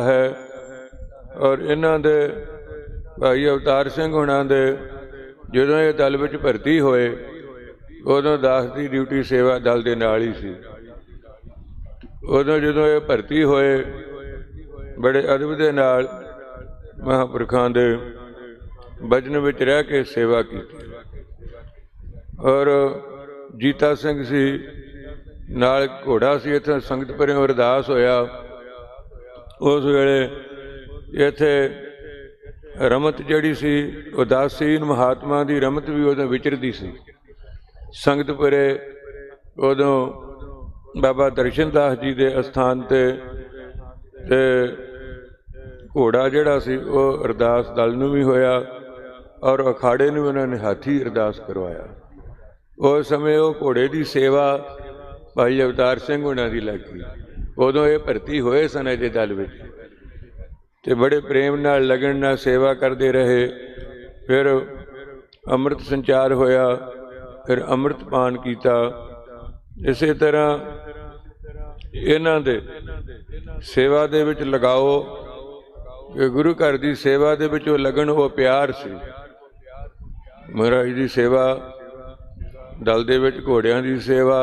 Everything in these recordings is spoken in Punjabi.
ਹੈ ਔਰ ਇਹਨਾਂ ਦੇ ਭਾਈ ਅਵਤਾਰ ਸਿੰਘ ਹੁਣਾਂ ਦੇ ਜਦੋਂ ਇਹ ਦਲ ਵਿੱਚ ਭਰਤੀ ਹੋਏ, ਉਦੋਂ ਦਾਸ ਦੀ ਡਿਊਟੀ ਸੇਵਾ ਦਲ ਦੇ ਨਾਲ ਹੀ ਸੀ। ਉਦੋਂ ਜਦੋਂ ਇਹ ਭਰਤੀ ਹੋਏ, ਬੜੇ ਅਦਬ ਦੇ ਨਾਲ ਮਹਾਂਪੁਰਖਾਂ ਦੇ ਬਚਨ ਵਿੱਚ ਰਹਿ ਕੇ ਸੇਵਾ ਕੀਤੀ। ਔਰ ਜੀਤਾ ਸਿੰਘ ਸੀ, ਨਾਲ ਘੋੜਾ ਸੀ, ਇੱਥੇ ਸੰਗਤ ਪਰਿਓ ਅਰਦਾਸ ਹੋਇਆ। ਉਸ ਵੇਲੇ ਇੱਥੇ ਰਮਤ ਜਿਹੜੀ ਸੀ, ਉਦਾਸੀਨ ਮਹਾਤਮਾ ਦੀ ਰਮਤ ਵੀ ਉਦੋਂ ਵਿਚਰਦੀ ਸੀ। ਸੰਗਤ ਪਰੇ ਉਦੋਂ ਬਾਬਾ ਦਰਸ਼ਨਦਾਸ ਜੀ ਦੇ ਅਸਥਾਨ ਤੇ ਤੇ ਘੋੜਾ ਜਿਹੜਾ ਸੀ, ਉਹ ਅਰਦਾਸ ਦਲ ਨੂੰ ਵੀ ਹੋਇਆ ਔਰ ਅਖਾੜੇ ਨੂੰ ਉਹਨਾਂ ਨੇ ਹਾਥੀ ਅਰਦਾਸ ਕਰਵਾਇਆ। ਉਸ ਸਮੇਂ ਉਹ ਘੋੜੇ ਦੀ ਸੇਵਾ ਭਾਈ ਅਵਤਾਰ ਸਿੰਘ ਉਹਨਾਂ ਦੀ ਲੱਗੀ। ਉਦੋਂ ਇਹ ਭਰਤੀ ਹੋਏ ਸਨ ਅਜੇ ਦਲ ਵਿੱਚ। ਤੇ ਬੜੇ ਪ੍ਰੇਮ ਨਾਲ, ਲਗਨ ਨਾਲ ਸੇਵਾ ਕਰਦੇ ਰਹੇ। ਫਿਰ ਅੰਮ੍ਰਿਤ ਸੰਚਾਰ ਹੋਇਆ, ਫਿਰ ਅੰਮ੍ਰਿਤ ਪਾਨ ਕੀਤਾ। ਇਸੇ ਤਰ੍ਹਾਂ ਇਹਨਾਂ ਦੇ ਸੇਵਾ ਦੇ ਵਿੱਚ ਲਗਾਓ ਕਿ ਗੁਰੂ ਘਰ ਦੀ ਸੇਵਾ ਦੇ ਵਿੱਚ ਉਹ ਲਗਨ, ਉਹ ਪਿਆਰ ਸੀ। ਮਹਾਰਾਜ ਦੀ ਸੇਵਾ, ਦਲ ਦੇ ਵਿੱਚ ਘੋੜਿਆਂ ਦੀ ਸੇਵਾ,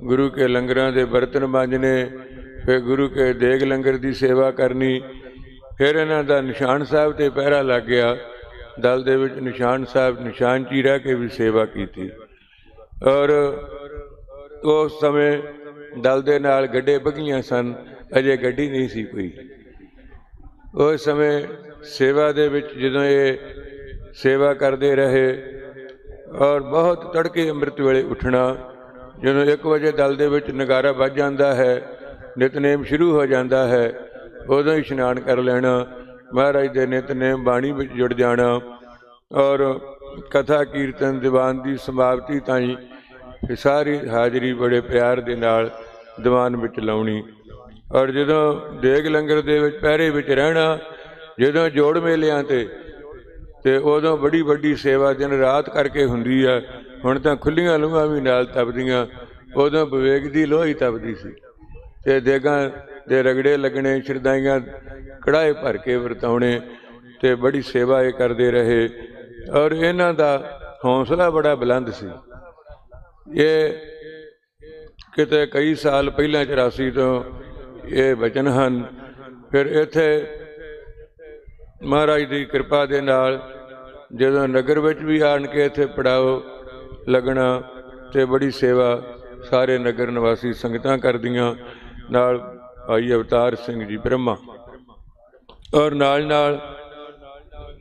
ਗੁਰੂ ਕੇ ਲੰਗਰਾਂ ਦੇ ਬਰਤਨ ਮਾਂਜਣੇ ਫਿਰ ਗੁਰੂ ਕੇ ਦੇਗ ਲੰਗਰ ਦੀ ਸੇਵਾ ਕਰਨੀ, ਫਿਰ ਇਹਨਾਂ ਦਾ ਨਿਸ਼ਾਨ ਸਾਹਿਬ ਤੇ ਪਹਿਰਾ ਲੱਗ ਗਿਆ। ਦਲ ਦੇ ਵਿੱਚ ਨਿਸ਼ਾਨ ਸਾਹਿਬ, ਨਿਸ਼ਾਨ ਚ ਰਹਿ ਕੇ ਵੀ ਸੇਵਾ ਕੀਤੀ। ਔਰ ਉਸ ਸਮੇਂ ਦਲ ਦੇ ਨਾਲ ਗੱਡੇ ਬਗੀਆਂ ਸਨ, ਅਜੇ ਗੱਡੀ ਨਹੀਂ ਸੀ ਕੋਈ। ਉਸ ਸਮੇਂ ਸੇਵਾ ਦੇ ਵਿੱਚ ਜਦੋਂ ਇਹ ਸੇਵਾ ਕਰਦੇ ਰਹੇ ਔਰ ਬਹੁਤ ਤੜਕੇ ਅੰਮ੍ਰਿਤ ਵੇਲੇ ਉੱਠਣਾ, ਜਦੋਂ 1 ਵਜੇ ਦਲ ਦੇ ਵਿੱਚ ਨਗਾਰਾ ਵੱਜ ਜਾਂਦਾ ਹੈ ਨਿਤਨੇਮ ਸ਼ੁਰੂ ਹੋ ਜਾਂਦਾ ਹੈ। ਉਦੋਂ ਹੀ ਇਸ਼ਨਾਨ ਕਰ ਲੈਣਾ। ਮਹਾਰਾਜ ਦੇ ਨਿਤਨੇਮ ਬਾਣੀ ਵਿੱਚ ਜੁੜ ਜਾਣਾ। ਔਰ ਕਥਾ, ਕੀਰਤਨ, ਦੀਵਾਨ ਦੀ ਸਮਾਪਤੀ ਤਾਈਂ ਸਾਰੀ ਹਾਜ਼ਰੀ ਬੜੇ ਪਿਆਰ ਦੇ ਨਾਲ ਦੀਵਾਨ ਵਿੱਚ ਲਾਉਣੀ। ਔਰ ਜਦੋਂ ਦੇਗ ਲੰਗਰ ਦੇ ਵਿੱਚ ਪਹਿਰੇ ਵਿੱਚ ਰਹਿਣਾ, ਜਦੋਂ ਜੋੜ ਮੇਲਿਆਂ ਤੇ ਤੇ ਉਦੋਂ ਬੜੀ ਵੱਡੀ ਸੇਵਾ ਦਿਨ ਰਾਤ ਕਰਕੇ ਹੁੰਦੀ ਆ। ਹੁਣ ਤਾਂ ਖੁੱਲੀਆਂ ਲੂਹਾਂ ਵੀ ਨਾਲ ਤਪਦੀਆਂ। ਉਦੋਂ ਵਿਵੇਕ ਦੀ ਲੋਹੀ ਤਪਦੀ ਸੀ। ਤੇ ਦੇਗਾਂ ਦੇ ਰਗੜੇ ਲੱਗਣੇ ਸ਼ਰਦਾਈਆਂ ਕੜਾਏ ਭਰ ਕੇ ਵਰਤਾਉਣੇ ਤੇ ਬੜੀ ਸੇਵਾ ਇਹ ਕਰਦੇ ਰਹੇ। ਔਰ ਇਹਨਾਂ ਦਾ ਹੌਸਲਾ ਬੜਾ ਬੁਲੰਦ ਸੀ। ਇਹ ਕਿਤੇ ਕਈ ਸਾਲ ਪਹਿਲਾਂ 84 ਤੋਂ ਇਹ ਵਚਨ ਹਨ। ਫਿਰ ਇੱਥੇ ਮਹਾਰਾਜ ਦੀ ਕਿਰਪਾ ਦੇ ਨਾਲ ਜਦੋਂ ਨਗਰ ਵਿੱਚ ਵੀ ਆਣ ਕੇ ਇੱਥੇ ਪੜਾਓ ਲੱਗਣਾ ਤੇ ਬੜੀ ਸੇਵਾ ਸਾਰੇ ਨਗਰ ਨਿਵਾਸੀ ਸੰਗਤਾਂ ਕਰਦੀਆਂ। ਨਾਲ ਭਾਈ ਅਵਤਾਰ ਸਿੰਘ ਜੀ ਬ੍ਰਹਮਾ ਔਰ ਨਾਲ ਨਾਲ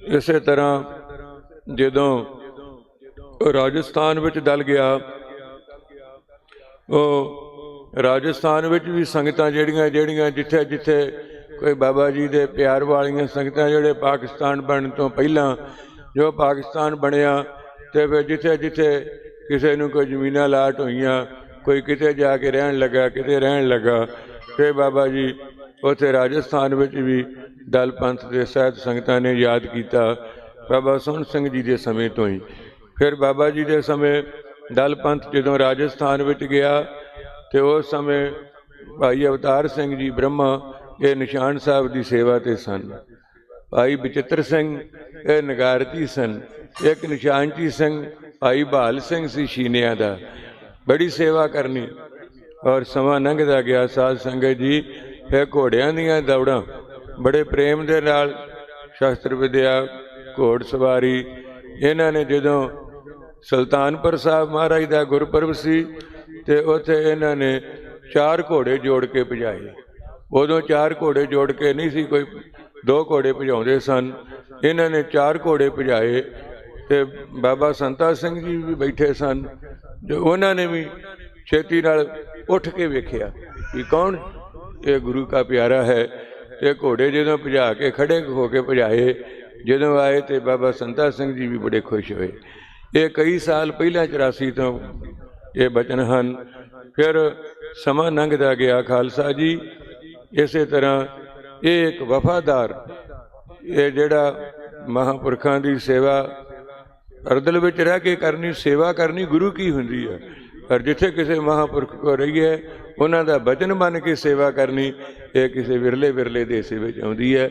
ਇਸੇ ਤਰ੍ਹਾਂ ਜਦੋਂ ਰਾਜਸਥਾਨ ਵਿੱਚ ਦਲ ਗਿਆ, ਉਹ ਰਾਜਸਥਾਨ ਵਿੱਚ ਵੀ ਸੰਗਤਾਂ ਜਿਹੜੀਆਂ ਜਿਹੜੀਆਂ ਜਿੱਥੇ ਜਿੱਥੇ ਕੋਈ ਬਾਬਾ ਜੀ ਦੇ ਪਿਆਰ ਵਾਲੀਆਂ ਸੰਗਤਾਂ ਜਿਹੜੇ ਪਾਕਿਸਤਾਨ ਬਣਨ ਤੋਂ ਪਹਿਲਾਂ ਜੋ ਪਾਕਿਸਤਾਨ ਬਣਿਆ ਤੇ ਫਿਰ ਜਿੱਥੇ ਜਿੱਥੇ ਕਿਸੇ ਨੂੰ ਕੋਈ ਜ਼ਮੀਨਾਂ ਲਾਟ ਹੋਈਆਂ ਕੋਈ ਕਿਤੇ ਜਾ ਕੇ ਰਹਿਣ ਲੱਗਾ, ਕਿਤੇ ਰਹਿਣ ਲੱਗਾ। ਫਿਰ ਬਾਬਾ ਜੀ, ਉੱਥੇ ਰਾਜਸਥਾਨ ਵਿੱਚ ਵੀ ਦਲ ਪੰਥ ਦੇ ਸਹਿਤ ਸੰਗਤਾਂ ਨੇ ਯਾਦ ਕੀਤਾ। ਬਾਬਾ ਸੋਹਣ ਸਿੰਘ ਜੀ ਦੇ ਸਮੇਂ ਤੋਂ ਹੀ। ਫਿਰ ਬਾਬਾ ਜੀ ਦੇ ਸਮੇਂ ਦਲ ਪੰਥ ਜਦੋਂ ਰਾਜਸਥਾਨ ਵਿੱਚ ਗਿਆ, ਤੇ ਉਸ ਸਮੇਂ ਭਾਈ ਅਵਤਾਰ ਸਿੰਘ ਜੀ ਬ੍ਰਹਮਾ, ਇਹ ਨਿਸ਼ਾਨ ਸਾਹਿਬ ਦੀ ਸੇਵਾ ਤੇ ਸਨ। ਭਾਈ ਬਚਿੱਤਰ ਸਿੰਘ, ਇਹ ਨਗਾਰਤੀ ਸਨ। ਇੱਕ ਨਿਸ਼ਾਨਜੀ ਸਿੰਘ, ਭਾਈ ਬਹਾਲ ਸਿੰਘ ਸੀ ਸ਼ੀਨਿਆਂ ਦਾ। ਬੜੀ ਸੇਵਾ ਕਰਨੀ। ਔਰ ਸਮਾਂ ਲੰਘਦਾ ਗਿਆ ਸਾਧ ਸੰਗਤ ਜੀ ਇਹ ਘੋੜਿਆਂ ਦੀਆਂ ਦੌੜਾਂ। ਬੜੇ ਪ੍ਰੇਮ ਦੇ ਨਾਲ ਸ਼ਾਸਤਰ ਵਿਦਿਆ, ਘੋੜ ਸਵਾਰੀ, ਇਹਨਾਂ ਨੇ ਜਦੋਂ ਸੁਲਤਾਨਪੁਰ ਸਾਹਿਬ ਮਹਾਰਾਜ ਦਾ ਗੁਰਪੁਰਬ ਸੀ, ਤੇ ਉੱਥੇ ਇਹਨਾਂ ਨੇ ਚਾਰ ਘੋੜੇ ਜੋੜ ਕੇ ਭਜਾਏ। ਉਦੋਂ ਚਾਰ ਘੋੜੇ ਜੋੜ ਕੇ ਨਹੀਂ ਸੀ ਕੋਈ, ਦੋ ਘੋੜੇ ਭਜਾਉਂਦੇ ਸਨ। ਇਹਨਾਂ ਨੇ ਚਾਰ ਘੋੜੇ ਭਜਾਏ। ਤੇ ਬਾਬਾ ਸੰਤਾ ਸਿੰਘ ਜੀ ਵੀ ਬੈਠੇ ਸਨ ਜੋ ਉਹਨਾਂ ਨੇ ਵੀ ਛੇਤੀ ਨਾਲ ਉੱਠ ਕੇ ਵੇਖਿਆ ਕਿ ਕੌਣ? ਇਹ ਗੁਰੂ ਦਾ ਪਿਆਰਾ ਹੈ ਤੇ ਘੋੜੇ ਜਦੋਂ ਭਜਾ ਕੇ ਖੜੇ ਹੋ ਕੇ ਭਜਾਏ, ਜਦੋਂ ਆਏ ਤੇ ਬਾਬਾ ਸੰਤਾ ਸਿੰਘ ਜੀ ਵੀ ਬੜੇ ਖੁਸ਼ ਹੋਏ। ਇਹ ਕਈ ਸਾਲ ਪਹਿਲਾਂ 84 ਤੋਂ ਇਹ ਬਚਨ ਹਨ। ਫਿਰ ਸਮਾਂ ਲੰਘਦਾ ਗਿਆ, ਖਾਲਸਾ ਜੀ, ਇਸੇ ਤਰ੍ਹਾਂ ਇਹ ਇੱਕ ਵਫਾਦਾਰ, ਇਹ ਜਿਹੜਾ ਮਹਾਪੁਰਖਾਂ ਦੀ ਸੇਵਾ ਅਰਦਲ ਵਿੱਚ ਰਹਿ ਕੇ ਕਰਨੀ, ਸੇਵਾ ਕਰਨੀ ਗੁਰੂ ਕੀ ਹੁੰਦੀ ਹੈ? ਪਰ ਜਿੱਥੇ ਕਿਸੇ ਮਹਾਂਪੁਰਖ ਕੋ ਰਹੀ ਹੈ, ਉਹਨਾਂ ਦਾ ਬਚਨ ਮੰਨ ਕੇ ਸੇਵਾ ਕਰਨੀ, ਇਹ ਕਿਸੇ ਵਿਰਲੇ ਵਿਰਲੇ ਦੇ ਹਿੱਸੇ ਵਿੱਚ ਆਉਂਦੀ ਹੈ।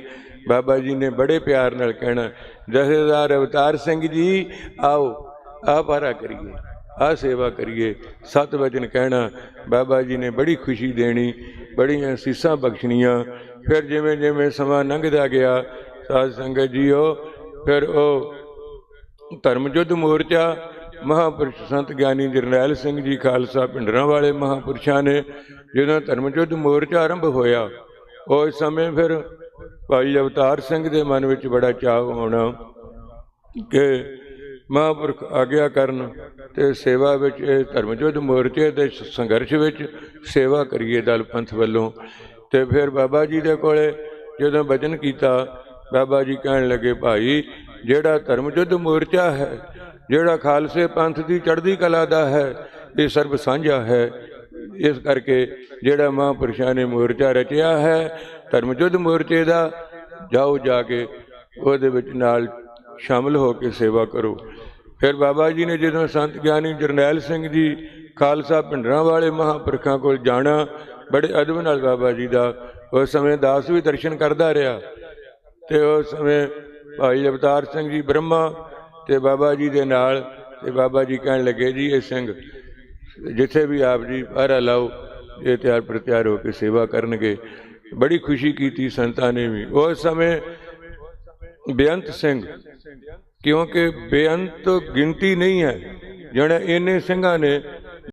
ਬਾਬਾ ਜੀ ਨੇ ਬੜੇ ਪਿਆਰ ਨਾਲ ਕਹਿਣਾ, ਜਥੇਦਾਰ ਅਵਤਾਰ ਸਿੰਘ ਜੀ, ਆਓ ਆ ਪਾਰਾ ਕਰੀਏ ਆ ਸੇਵਾ ਕਰੀਏ। ਸਤ ਵਚਨ ਕਹਿਣਾ, ਬਾਬਾ ਜੀ ਨੇ ਬੜੀ ਖੁਸ਼ੀ ਦੇਣੀ, ਬੜੀਆਂ ਸੀਸਾਂ ਬਖਸ਼ਣੀਆਂ। ਫਿਰ ਜਿਵੇਂ ਜਿਵੇਂ ਸਮਾਂ ਲੰਘਦਾ ਗਿਆ, ਸਾਧ ਸੰਗਤ ਜੀਓ, ਫਿਰ ਉਹ ਧਰਮ ਯੁੱਧ ਮੋਰਚਾ, ਮਹਾਪੁਰਸ਼ ਸੰਤ ਗਿਆਨੀ ਜਰਨੈਲ ਸਿੰਘ ਜੀ ਖਾਲਸਾ ਪਿੰਡਰਾਂ ਵਾਲੇ ਮਹਾਪੁਰਸ਼ਾਂ ਨੇ ਜਦੋਂ ਧਰਮ ਯੁੱਧ ਮੋਰਚਾ ਆਰੰਭ ਹੋਇਆ, ਉਸ ਸਮੇਂ ਫਿਰ ਭਾਈ ਅਵਤਾਰ ਸਿੰਘ ਦੇ ਮਨ ਵਿੱਚ ਬੜਾ ਚਾਅ ਆਉਣਾ ਕਿ ਮਹਾਂਪੁਰਖ ਆਗਿਆ ਕਰਨ ਤੇ ਸੇਵਾ ਵਿੱਚ, ਇਹ ਧਰਮ ਯੁੱਧ ਮੋਰਚੇ ਦੇ ਸੰਘਰਸ਼ ਵਿੱਚ ਸੇਵਾ ਕਰੀਏ ਦਲ ਪੰਥ ਵੱਲੋਂ। ਤੇ ਫਿਰ ਬਾਬਾ ਜੀ ਦੇ ਕੋਲੇ ਜਦੋਂ ਵਚਨ ਕੀਤਾ, ਬਾਬਾ ਜੀ ਕਹਿਣ ਲੱਗੇ, ਭਾਈ ਜਿਹੜਾ ਧਰਮ ਯੁੱਧ ਮੋਰਚਾ ਹੈ, ਜਿਹੜਾ ਖਾਲਸੇ ਪੰਥ ਦੀ ਚੜ੍ਹਦੀ ਕਲਾ ਦਾ ਹੈ, ਇਹ ਸਰਬ ਸਾਂਝਾ ਹੈ। ਇਸ ਕਰਕੇ ਜਿਹੜਾ ਮਹਾਂਪੁਰਸ਼ਾਂ ਨੇ ਮੋਰਚਾ ਰਚਿਆ ਹੈ ਧਰਮ ਯੁੱਧ ਮੋਰਚੇ ਦਾ, ਜਾਓ ਜਾ ਕੇ ਉਹਦੇ ਵਿੱਚ ਨਾਲ ਸ਼ਾਮਲ ਹੋ ਕੇ ਸੇਵਾ ਕਰੋ। ਫਿਰ ਬਾਬਾ ਜੀ ਨੇ ਜਦੋਂ ਸੰਤ ਗਿਆਨੀ ਜਰਨੈਲ ਸਿੰਘ ਜੀ ਖਾਲਸਾ ਪਿੰਡਰਾਂ ਵਾਲੇ ਮਹਾਂਪੁਰਖਾਂ ਕੋਲ ਜਾਣਾ, ਬੜੇ ਅਦਬ ਨਾਲ ਬਾਬਾ ਜੀ ਦਾ, ਉਸ ਸਮੇਂ ਦਾਸ ਵੀ ਦਰਸ਼ਨ ਕਰਦਾ ਰਿਹਾ ਤੇ ਉਸ ਸਮੇਂ ਭਾਈ ਅਵਤਾਰ ਸਿੰਘ ਜੀ ਬ੍ਰਹਮਾ ਤੇ ਬਾਬਾ ਜੀ ਦੇ ਨਾਲ ਤੇ ਬਾਬਾ ਜੀ ਕਹਿਣ ਲੱਗੇ ਜੀ, ਇਹ ਸਿੰਘ ਜਿੱਥੇ ਵੀ ਆਪ ਜੀ ਪਹਿਰਾ ਲਾਓ, ਇਹ ਤਿਆਰ ਪ੍ਰਤਿਆਰ ਹੋ ਕੇ ਸੇਵਾ ਕਰਨਗੇ। ਬੜੀ ਖੁਸ਼ੀ ਕੀਤੀ ਸੰਤਾਂ ਨੇ ਵੀ। ਉਸ ਸਮੇਂ ਬੇਅੰਤ ਸਿੰਘ, ਕਿਉਂਕਿ ਬੇਅੰਤ ਗਿਣਤੀ ਨਹੀਂ ਹੈ, ਜਿਹੜੇ ਇੰਨੇ ਸਿੰਘਾਂ ਨੇ